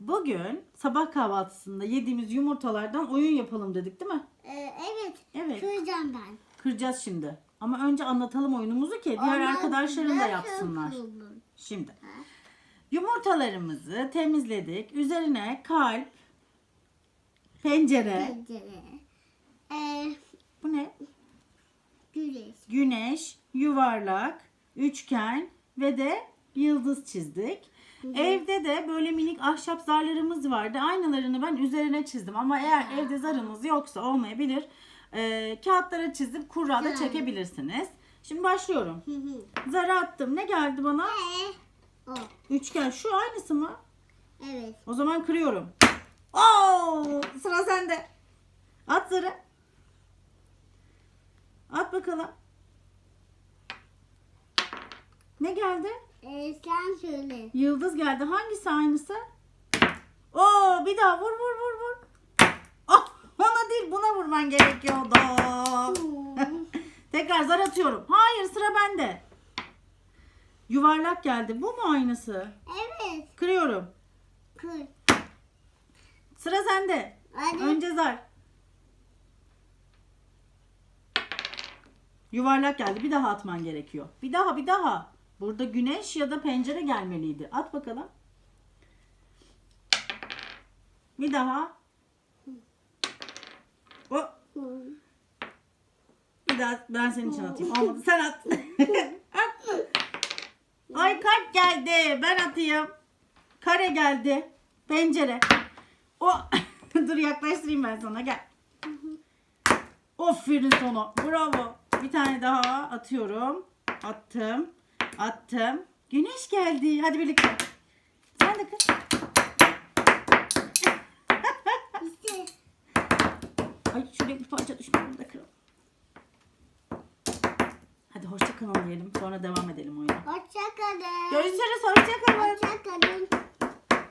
Bugün sabah kahvaltısında yediğimiz yumurtalardan oyun yapalım dedik değil mi? Ee, evet. Evet. Kıracağım ben. Kıracağız şimdi. Ama önce anlatalım oyunumuzu ki diğer Ondan arkadaşların da yapsınlar. Şimdi. Yumurtalarımızı temizledik. Üzerine kalp, pencere, Pencere. Ee, bu ne? güneş. Güneş, yuvarlak, üçgen ve de yıldız çizdik. Evde de böyle minik ahşap zarlarımız vardı. Aynalarını ben üzerine çizdim. Ama eğer evde zarımız yoksa olmayabilir. Ee, kağıtlara çizip kurra da çekebilirsiniz. Şimdi başlıyorum. Hı hı. Zarı attım. Ne geldi bana? Ee, o. Üçgen. Şu aynısı mı? Evet. O zaman kırıyorum. Oo, sıra sende. At zarı. At bakalım. Ne geldi? Ee, sen söyle. Yıldız geldi. Hangisi aynısı? Oo, bir daha vur vur vur vur. Ah, ona değil buna vurman gerekiyordu. Tekrar zar atıyorum. Hayır sıra bende. Yuvarlak geldi. Bu mu aynısı? evet. Kırıyorum. Kır. Sıra sende. Hadi. Önce zar. Yuvarlak geldi. Bir daha atman gerekiyor. Bir daha bir daha. Burada güneş ya da pencere gelmeliydi. At bakalım. Bir daha. O. Hı. Bir daha ben senin için atayım. Olmadı. Sen at. at. Ay kalp geldi. Ben atayım. Kare geldi. Pencere. O. Dur yaklaştırayım ben sana. Gel. Aferin sana. Bravo. Bir tane daha atıyorum. Attım. Attım. Güneş geldi. Hadi birlikte. Sen de. İşte. Ay şuraya bir parça düştü. Bunu da kıralım. Hadi hoşça kalın diyelim. Sonra devam edelim oyuna. Hoşça kalın. Görüşürüz. Hoşça kalın. Hoşça kalın.